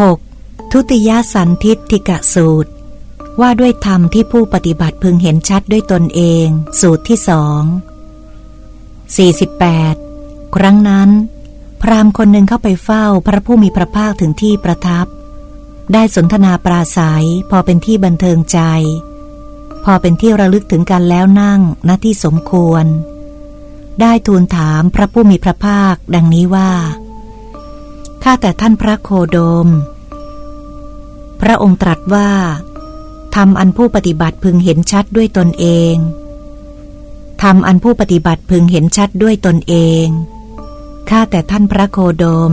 6. ทุติยสันทิฏฐิกะสูตร ว่าด้วยธรรมที่ผู้ปฏิบัติพึงเห็นชัดด้วยตนเอง สูตรที่สอง48 ครั้งนั้น พราหมณ์คนหนึ่งเข้าไปเฝ้าพระผู้มีพระภาคถึงที่ประทับ ได้สนทนาปราศัยพอเป็นที่บันเทิงใจ พอเป็นที่ระลึกถึงกันแล้วนั่งณที่สมควร ได้ทูลถามพระผู้มีพระภาคดังนี้ว่า ข้าแต่ท่านพระโคโดม พระองค์ตรัสว่าทำอันผู้ปฏิบัติพึงเห็นชัดด้วยตนเองทำอันผู้ปฏิบัติพึงเห็นชัดด้วยตนเอง ข้าแต่ท่านพระโคโดม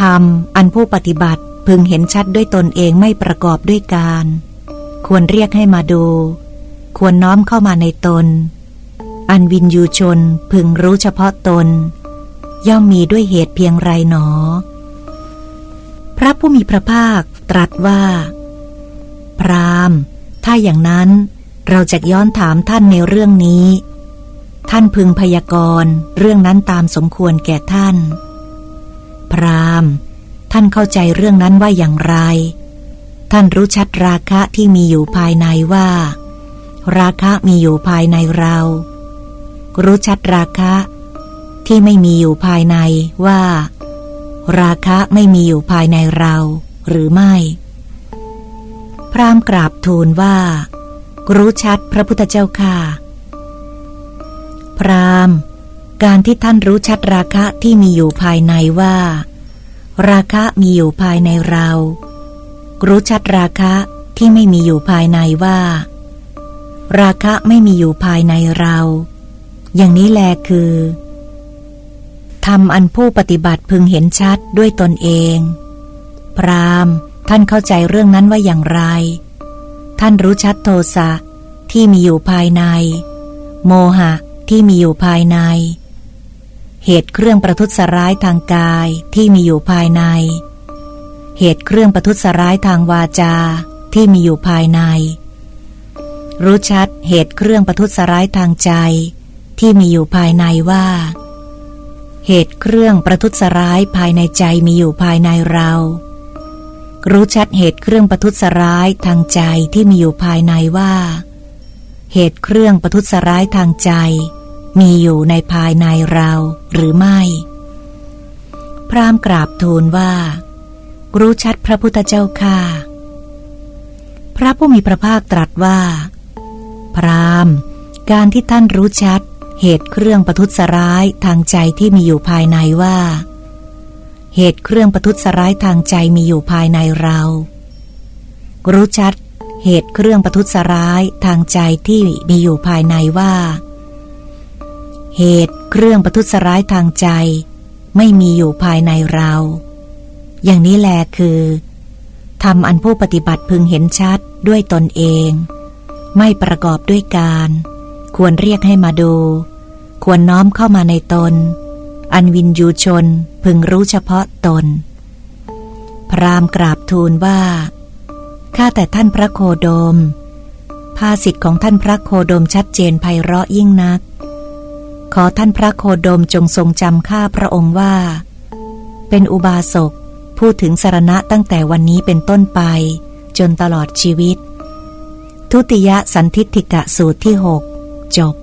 ทำอันผู้ปฏิบัติพึงเห็นชัดด้วยตนเองไม่ประกอบด้วยการ ควรเรียกให้มาดู ควรน้อมเข้ามาในตน อันวินยูชนพึงรู้เฉพาะตน ย่อมมีด้วยเหตุเพียงไรหนอ พระผู้มีพระภาคตรัสว่า พรามถ้าอย่างนั้นเราจะย้อนถามท่านในเรื่องนี้ ท่านพึงพยากรณ์เรื่องนั้นตามสมควรแก่ท่าน พรามท่านเข้าใจเรื่องนั้นว่าอย่างไร ท่านรู้ชัดราคะที่มีอยู่ภายในว่า ราคะมีอยู่ภายในเรา รู้ชัดราคะ ที่ไม่มีอยู่ภายในว่า ราคะไม่มีอยู่ภายในเรา หรือไม่ พรามกราบทูลว่า รู้ชัดพระพุทธเจ้าค่ะ พรามการที่ท่านรู้ชัดราคะที่มีอยู่ภายในว่า ราคะมีอยู่ภายในเรา รู้ชัดราคะที่ไม่มีอยู่ภายในว่า ราคะไม่มีอยู่ภายในเรา อย่างนี้แลคือ ทำอันผู้ปฏิบัติพึงเห็นชัดด้วยตนเอง พรามท่านเข้าใจเรื่องนั้นว่าอย่างไร ท่านรู้ชัดโทสะที่มีอยู่ภายใน โมหะที่มีอยู่ภายใน เหตุเครื่องประทุษร้ายทางกายที่มีอยู่ภายใน เหตุเครื่องประทุษร้ายทางวาจาที่มีอยู่ภายใน รู้ชัดเหตุเครื่องประทุษร้ายทางใจที่มีอยู่ภายในว่า เหตุเครื่องประทุษร้ายภายในใจมีอยู่ภายในเรา รู้ชัดเหตุเครื่องประทุษร้ายทางใจที่มีอยู่ภายในว่า เหตุเครื่องประทุษร้ายทางใจ มีอยู่ในภายในเราหรือไม่ พรามกราบทูลว่า รู้ชัดพระพุทธเจ้าค่ะพระผู้มีพระภาคตรัสว่า พรามการที่ท่านรู้ชัด เหตุเครื่องประทุษร้ายทางใจที่มีอยู่ภายในว่า เหตุเครื่องประทุษร้ายทางใจมีอยู่ภายในเรา รู้ชัด เหตุเครื่องประทุษร้ายทางใจที่มีอยู่ภายในว่า เหตุเครื่องประทุษร้ายทางใจ ไม่มีอยู่ภายในเรา อย่างนี้แลคือทำอันผู้ปฏิบัติพึงเห็นชัดด้วยตนเอง ไม่ประกอบด้วยการ ควรเรียกให้มาดู ควรน้อมเข้ามาในตน อันวินยูชนพึงรู้เฉพาะตน พรามกราบทูลว่า ข้าแต่ท่านพระโคโดม ภาสิทธิ์ของท่านพระโคโดมชัดเจนไพเราะยิ่งนัก ขอท่านพระโคโดมจงทรงจำข้าพระองค์ว่า เป็นอุบาสกพูดถึงสารณะตั้งแต่วันนี้เป็นต้นไป จนตลอดชีวิต ทุติยสันทิฏฐิกะสูตรที่หก จบ